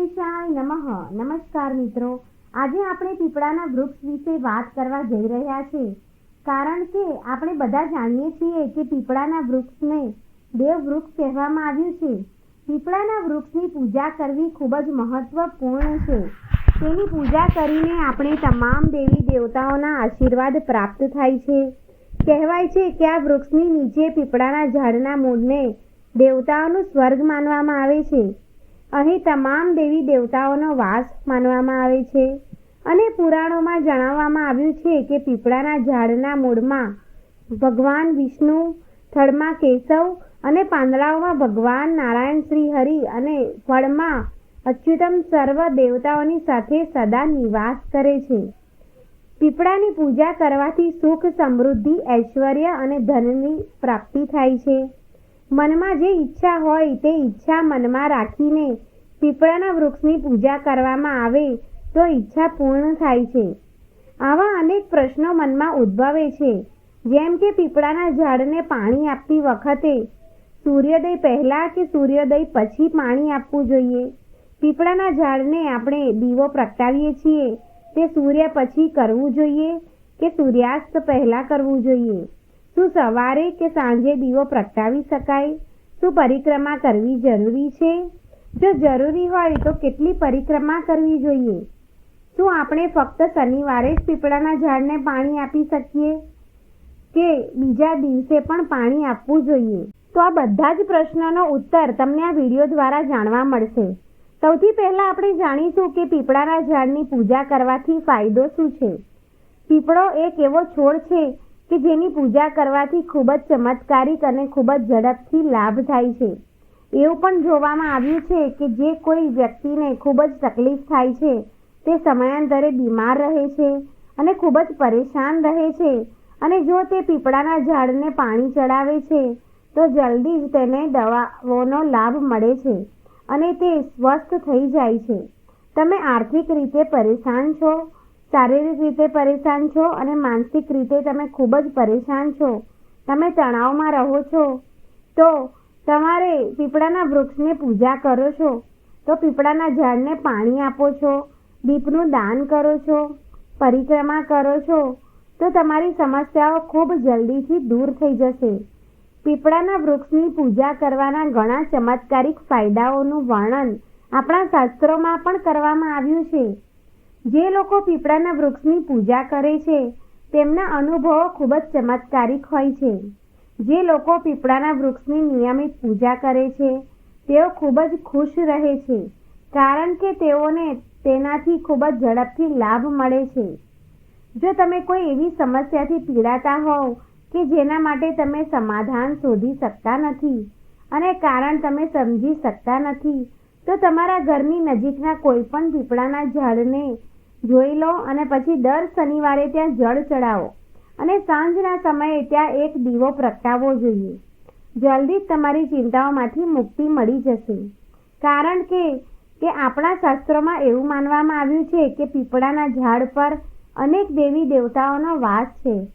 ગણેશાય નમઃ. નમસ્કાર મિત્રો. આજે આપણે પીપળાના વૃક્ષ વિશે વાત કરવા જઈ રહ્યા છે કારણ કે આપણે બધા જાણીએ છીએ કે પીપળાના વૃક્ષને દેવ વૃક્ષ કહેવામાં આવ્યું છે. પીપળાના વૃક્ષની પૂજા કરવી ખૂબ જ મહત્વપૂર્ણ છે. તેની પૂજા કરીને આપણે તમામ દેવી દેવતાઓના આશીર્વાદ પ્રાપ્ત થાય છે. કહેવાય છે કે આ વૃક્ષની નીચે પીપળાના ઝાડના મૂળને દેવતાઓનું સ્વર્ગ માનવામાં આવે છે. અહીં તમામ દેવી દેવતાઓનો વાસ માનવામાં આવે છે અને પુરાણોમાં જણાવવામાં આવ્યું છે કે પીપળાના ઝાડના મૂળમાં ભગવાન વિષ્ણુ, થડમાં કેશવ અને પાંદડાઓમાં ભગવાન નારાયણ શ્રી હરિ અને ફળમાં અચ્યુતમ સર્વ દેવતાઓની સાથે સદા નિવાસ કરે છે. પીપળાની પૂજા કરવાથી સુખ, સમૃદ્ધિ, ઐશ્વર્ય અને ધનની પ્રાપ્તિ થાય છે. મનમાં જે ઈચ્છા હોય તે ઈચ્છા મનમાં રાખીને પીપળાના વૃક્ષની પૂજા કરવામાં આવે તો ઈચ્છા પૂર્ણ થાય છે. આવા અનેક પ્રશ્નો મનમાં ઉદ્ભવે છે. જેમ કે પીપળાના ઝાડને પાણી આપતી વખતે સૂર્યોદય પહેલાં કે સૂર્યોદય પછી પાણી આપવું જોઈએ. પીપળાના ઝાડને આપણે દીવો પ્રગટાવીએ છીએ. તે સૂર્ય પછી કરવું જોઈએ કે સૂર્યાસ્ત પહેલાં કરવું જોઈએ? શું સવારે કે સાંજે દીવો પ્રગટાવી શકાય? શું પરિક્રમા કરવી જરૂરી છે? જો જરૂરી હોય તો કેટલી પરિક્રમા કરવી જોઈએ? શું આપણે ફક્ત શનિવારે જ પીપળાના ઝાડને પાણી આપી શકીએ? કે બીજા દિવસે પણ પાણી આપવું જોઈએ? તો આ બધા જ પ્રશ્નોનો ઉત્તર તમને આ વીડિયો દ્વારા જાણવા મળશે. સૌથી પહેલાં આપણે જાણીશું કે પીપળાના ઝાડની પૂજા કરવાથી ફાયદો શું છે? પીપળો એક એવો છોડ છે કે જેની પૂજા કરવાથી ખૂબ જ ચમત્કારિક અને ખૂબ જ ઝડપથી લાભ થાય છે. એવું પણ જોવામાં આવ્યું છે કે જે કોઈ વ્યક્તિને ખૂબ જ તકલીફ થાય છે, તે સમયાંતરે બીમાર રહે છે અને ખૂબ જ પરેશાન રહે છે અને જો તે પીપળાના ઝાડને પાણી ચડાવે છે, તો જલ્દી જ તેને દવાઓનો લાભ મળે છે અને તે સ્વસ્થ થઈ જાય છે. તમે આર્થિક રીતે પરેશાન છો શારીરિક રીતે પરેશાન છો અને માનસિક રીતે તમે ખૂબ જ પરેશાન છો. તમે તણાવમાં રહો છો. તો તમારે પીપળાના વૃક્ષને પૂજા કરો છો. તો પીપળાના ઝાડને પાણી આપો છો. દીપનું દાન કરો છો. પરિક્રમા કરો છો. તો તમારી સમસ્યાઓ ખૂબ જલ્દીથી દૂર થઈ જશે. પીપળાના વૃક્ષની પૂજા કરવાના ઘણા ચમત્કારિક ફાયદાઓનું વર્ણન આપણા શાસ્ત્રોમાં પણ કરવામાં આવ્યું છે. જે લોકો પીપળાના વૃક્ષની પૂજા કરે છે, તેમના અનુભવો ખૂબ જ ચમત્કારિક હોય છે. જે લોકો પીપળાના વૃક્ષની નિયમિત પૂજા કરે છે, તેઓ ખૂબ જ ખુશ રહે છે, કારણ કે તેઓને તેનાથી ખૂબ જ ઝડપથી લાભ મળે છે. જો તમે કોઈ એવી સમસ્યાથી પીડાતા હોવ કે જેના માટે તમે સમાધાન શોધી શકતા નથી અને કારણ તમે સમજી શકતા નથી, તો તમારા ઘરની નજીકના કોઈ પણ પીપળાના ઝાડને જોઈ લો અને પછી દર શનિવારે ત્યાં જળ ચડાવો. અને સાંજના સમયે ત્યાં એક દીવો પ્રગટાવવો જોઈએ. જલ્દી તમારી ચિંતાઓમાંથી મુક્તિ મળી જશે. કારણ કે કે આપણા શાસ્ત્રોમાં એવું માનવામાં આવ્યું છે કે પીપળાના ઝાડ પર અનેક દેવી દેવતાઓનો વાસ છે.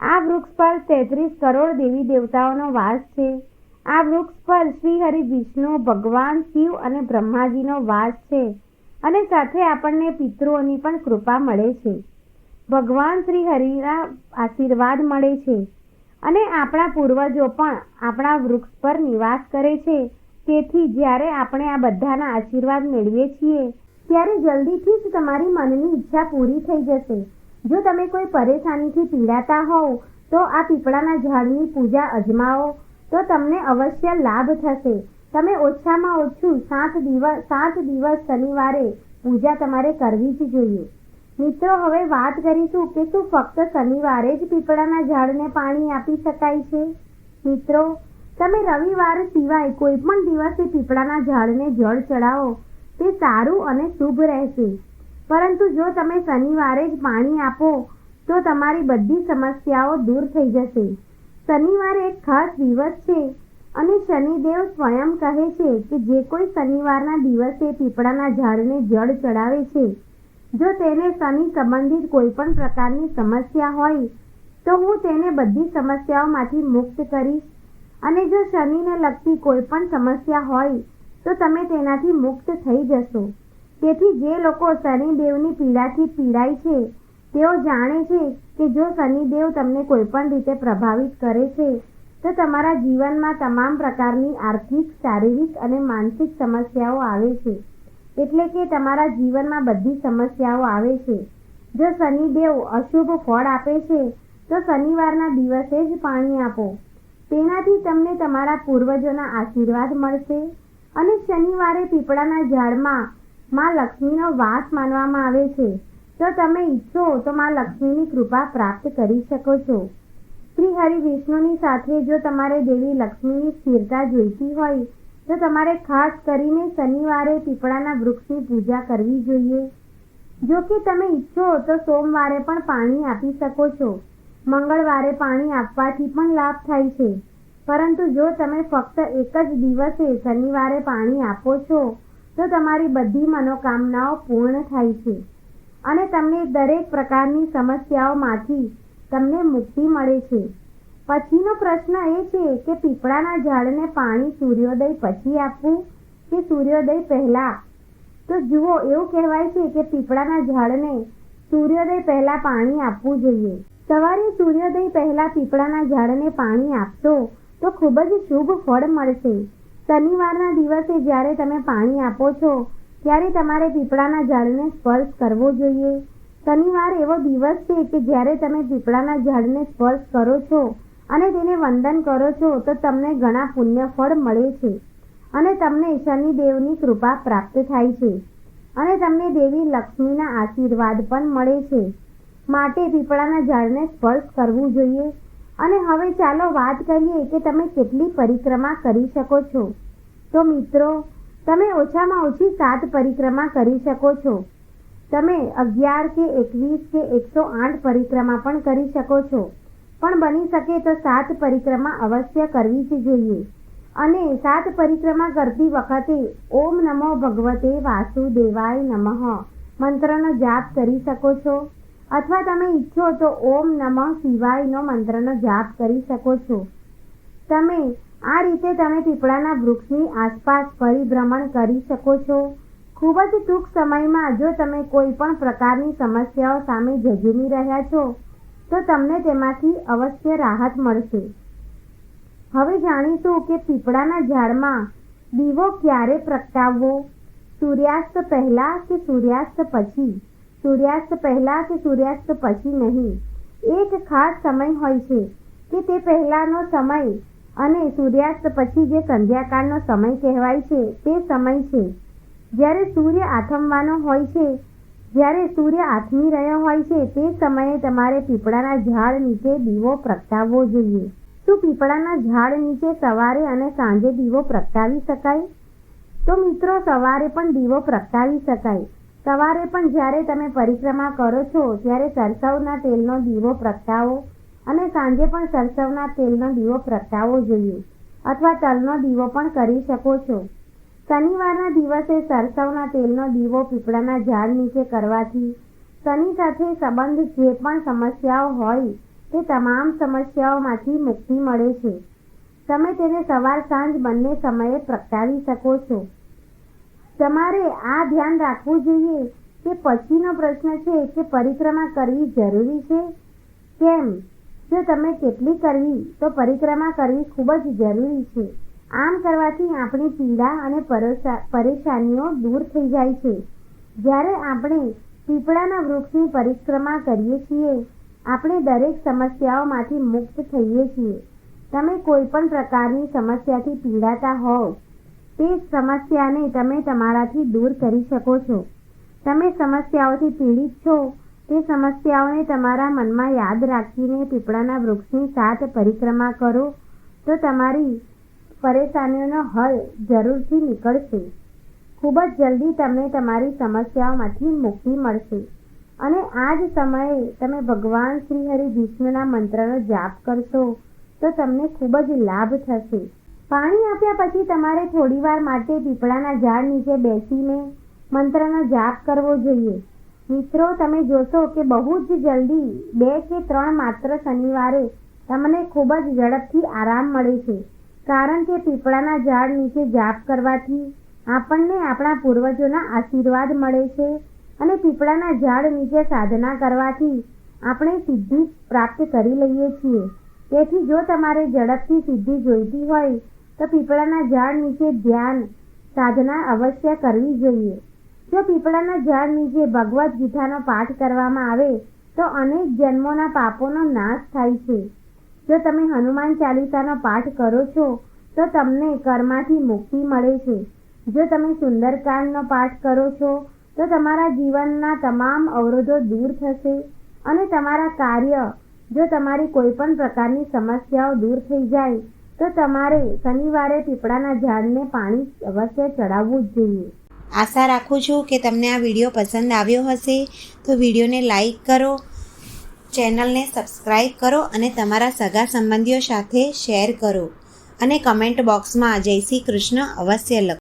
આ વૃક્ષ પર તેત્રીસ કરોડ દેવી દેવતાઓનો વાસ છે. આ વૃક્ષ પર શ્રી હરિ વિષ્ણુ, ભગવાન, શિવ અને બ્રહ્માજીનો વાસ છે. અને સાથે આપણને પિતૃઓની પણ કૃપા મળે છે. ભગવાન શ્રી હરિના આશીર્વાદ મળે છે અને આપણા પૂર્વજો પણ આપણા વૃક્ષ પર નિવાસ કરે છે. તેથી જ્યારે આપણે આ બધાના આશીર્વાદ મેળવીએ છીએ, ત્યારે જલ્દીથી જ તમારી મનની ઈચ્છા પૂરી થઈ જશે. જો તમે કોઈ પરેશાનીથી પીડાતા હોવ, તો આ પીપળાના ઝાડની પૂજા અજમાવો, તો તમને અવશ્ય લાભ થશે. તમે ઓછામાં ઓછું સાત દિવસ સાત દિવસ શનિવારે પૂજા તમારે કરવી જ જોઈએ. મિત્રો, હવે વાત કરીશું કે શું ફક્ત શનિવારે જ પીપળાના ઝાડને પાણી આપી શકાય છે? મિત્રો, તમે રવિવાર સિવાય કોઈ પણ દિવસે પીપળાના ઝાડને જળ ચડાવો. તે સારું અને શુભ રહેશે. પરંતુ જો તમે શનિવારે જ પાણી આપો, તો તમારી બધી સમસ્યાઓ દૂર થઈ જશે. શનિવારે એક ખાસ દિવસ છે. અને શનિદેવ સ્વયં કહે છે કે જે કોઈ શનિવારના દિવસે પીપળાના ઝાડને જળ ચડાવે છે. જો તેને શનિ સંબંધિત કોઈ પણ પ્રકારની સમસ્યા હોય, તો હું તેને બધી સમસ્યાઓમાંથી મુક્ત કરીશ. અને જો શનિને લગતી કોઈ પણ સમસ્યા હોય, તો તમે તેનાથી મુક્ત થઈ જશો. તેથી જે લોકો શનિદેવની પીડાથી પીડાય છે, તેઓ જાણે છે કે જો શનિદેવ તમને કોઈ પણ રીતે પ્રભાવિત કરે છે તો તમારા જીવનમાં તમામ પ્રકારની આર્થિક, શારીરિક અને માનસિક સમસ્યાઓ આવે છે. એટલે કે તમારા જીવનમાં બધી સમસ્યાઓ આવે છે. જો શનિદેવ અશુભ ફળ આપે છે, તો શનિવારના દિવસે જ પાણી આપો. તેનાથી તમને તમારા પૂર્વજોના આશીર્વાદ મળશે અને શનિવારે પીપળાના ઝાડમાં માં લક્ષ્મીનો વાસ માનવામાં આવે છે. તો તમે ઈચ્છો તો માં લક્ષ્મીની કૃપા પ્રાપ્ત કરી શકો છો. શ્રી હરિ વિષ્ણુની સાથે જો તમારે દેવી લક્ષ્મીની સ્થિરતા જોઈતી હોય, તો તમારે ખાસ કરીને શનિવારે પીપળાના વૃક્ષની પૂજા કરવી જોઈએ. જો કે તમે ઈચ્છો તો સોમવારે પણ પાણી આપી શકો છો. મંગળવારે પાણી આપવાથી પણ લાભ થાય છે. પરંતુ જો તમે ફક્ત એક જ દિવસે શનિવારે પાણી આપો છો, તો તમારી બધી મનોકામનાઓ પૂર્ણ થાય છે. અને તમને દરેક પ્રકારની સમસ્યાઓમાંથી તમને મુક્તિ મળે છે. પછીનો પ્રશ્ન એ છે કે પીપળાના ઝાડને પાણી સૂર્યોદય પછી આપવું કે સૂર્યોદય પહેલા? તો જુઓ, એવું કહેવાય છે કે પીપળાના ઝાડને સૂર્યોદય પહેલા પાણી આપવું જોઈએ. સવારે સૂર્યોદય પહેલા પીપળાના ઝાડને પાણી આપશો તો ખૂબ જ શુભ ફળ મળશે. શનિવારના દિવસે જ્યારે તમે પાણી આપો છો, ત્યારે તમારે પીપળાના ઝાડને સ્પર્શ કરવો જોઈએ. શનિવાર એવો દિવસ છે કે જ્યારે તમે પીપળાના ઝાડને સ્પર્શ કરો છો અને તેને વંદન કરો છો, તો તમને ઘણા પુણ્ય ફળ મળે છે અને તમને શનિદેવની કૃપા પ્રાપ્ત થાય છે અને તમને દેવી લક્ષ્મીના આશીર્વાદ પણ મળે છે. માટે પીપળાના ઝાડને સ્પર્શ કરવું જોઈએ. અને હવે ચાલો વાત કરીએ કે તમે કેટલી પરિક્રમા કરી શકો છો. તો મિત્રો, તમે ઓછામાં ઓછી સાત પરિક્રમા કરી શકો છો. તમે અગિયાર કે એકવીસ કે એકસો આઠ પરિક્રમા પણ કરી શકો છો. પણ બની શકે તો સાત પરિક્રમા અવશ્ય કરવી જ જોઈએ. અને સાત પરિક્રમા કરતી વખતે ઓમ નમો ભગવતે વાસુદેવાય નમઃ મંત્રનો જાપ કરી શકો છો. અથવા તમે ઈચ્છો તો ઓમ નમઃ શિવાયનો મંત્રનો જાપ કરી શકો છો. તમે આ રીતે તમે પીપળાના વૃક્ષની આસપાસ પરિભ્રમણ કરી શકો છો. ખૂબ જ ટૂંક સમયમાં જો તમે કોઈ પણ પ્રકારની સમસ્યાઓ સામે ઝઝૂમી રહ્યા છો, તો તમને તેમાંથી અવશ્ય રાહત મળશે. હવે જાણીશું કે પીપળાના ઝાડમાં દીવો ક્યારે પ્રગટાવવો? સૂર્યાસ્ત પહેલા કે સૂર્યાસ્ત પછી? સૂર્યાસ્ત પહેલા કે સૂર્યાસ્ત પછી નહીં? એક ખાસ સમય હોય છે કે તે પહેલાનો સમય અને સૂર્યાસ્ત પછી જે સંધ્યાકાળનો સમય કહેવાય છે તે સમય છે. જ્યારે સૂર્ય આથમવાનો હોય છે, જ્યારે સૂર્ય આથમી રહ્યો હોય છે, તે સમયે તમારે પીપળાના ઝાડ નીચે દીવો પ્રગટાવવો જોઈએ. શું પીપળાના ઝાડ નીચે સવારે અને સાંજે દીવો પ્રગટાવી શકાય? તો મિત્રો, સવારે પણ દીવો પ્રગટાવી શકાય. સવારે પણ જ્યારે તમે પરિક્રમા કરો છો, ત્યારે સરસવના તેલનો દીવો પ્રગટાવો અને સાંજે પણ સરસવના તેલનો દીવો પ્રગટાવવો જોઈએ. અથવા તલનો દીવો પણ કરી શકો છો. શનિવારના દિવસે સરસવના તેલનો દીવો પીપળાના ઝાડ નીચે કરવાથી શનિ સાથે સંબંધ જે પણ સમસ્યાઓ હોય તે તમામ સમસ્યાઓમાંથી મુક્તિ મળે છે. તમે તેને સવાર સાંજ બંને સમયે પ્રગટાવી શકો છો. તમારે આ ધ્યાન રાખવું જોઈએ કે પછીનો પ્રશ્ન છે કે પરિક્રમા કરવી જરૂરી છે? કેમ? જો તમે કેટલી કરવી, તો પરિક્રમા કરવી ખૂબ જ જરૂરી છે. આમ કરવાથી આપણી પીડા અને પરેશાનીઓ દૂર થઈ જાય છે. જ્યારે આપણે પીપળાના વૃક્ષની પરિક્રમા કરીએ છીએ, આપણે દરેક સમસ્યાઓમાંથી મુક્ત થઈએ છીએ. તમે કોઈ પણ પ્રકારની સમસ્યાથી પીડાતા હોવ, તે સમસ્યાને તમે તમારાથી દૂર કરી શકો છો. તમે સમસ્યાઓથી પીડિત છો, તે સમસ્યાઓને તમારા મનમાં યાદ રાખીને પીપળાના વૃક્ષની સાથ પરિક્રમા કરો, તો તમારી પરેશાનીઓનો હલ જરૂરથી નીકળશે. ખૂબ જ જલ્દી તમને તમારી સમસ્યાઓમાંથી મુક્તિ મળશે. અને આ જ સમયે તમે ભગવાન શ્રી હરિ વિષ્ણુના મંત્રનો જાપ કરશો, તો તમને ખૂબ જ લાભ થશે. પાણી આપ્યા પછી તમારે થોડીવાર માટે પીપળાના ઝાડ નીચે બેસીને મંત્રનો જાપ કરવો જોઈએ. મિત્રો, તમે જોશો કે બહુ જ જલ્દી બે કે ત્રણ માત્ર શનિવારે તમને ખૂબ જ ઝડપથી આરામ મળે છે. કારણ કે પીપળાના ઝાડ નીચે જાપ કરવાથી આપણને આપણા પૂર્વજોના આશીર્વાદ મળે છે અને પીપળાના ઝાડ નીચે સાધના કરવાથી આપણે સિદ્ધિ પ્રાપ્ત કરી લઈએ છીએ. તેથી જો તમારે ઝડપથી સિદ્ધિ જોઈતી હોય, તો પીપળાના ઝાડ નીચે ધ્યાન, સાધના અવશ્ય કરવી જોઈએ. જો પીપળાના ઝાડ નીચે ભગવદ્ ગીતાનો પાઠ કરવામાં આવે, તો અનેક જન્મોના પાપોનો નાશ થાય છે. જો તમે હનુમાન ચાલીસાનો પાઠ કરો છો, તો તમને કર્માથી મુક્તિ મળે છે. જો તમે સુંદરકાંડનો પાઠ કરો છો, તો તમારા જીવનના તમામ અવરોધો દૂર થશે અને તમારા કાર્ય, જો તમારી કોઈ પણ પ્રકારની સમસ્યાઓ દૂર થઈ જાય, તો તમારે શનિવારે પીપળાના ઝાડને પાણી અવશ્ય ચડાવવું જ જોઈએ. આશા રાખું છું કે તમને આ વીડિયો પસંદ આવ્યો હશે. તો વિડીયોને લાઈક કરો ચેનલને સબસ્ક્રાઈબ કરો અને તમારા સગા સંબંધીઓ સાથે શેર કરો. અને કમેન્ટ બોક્સમાં જય શ્રી કૃષ્ણ અવશ્ય લખો.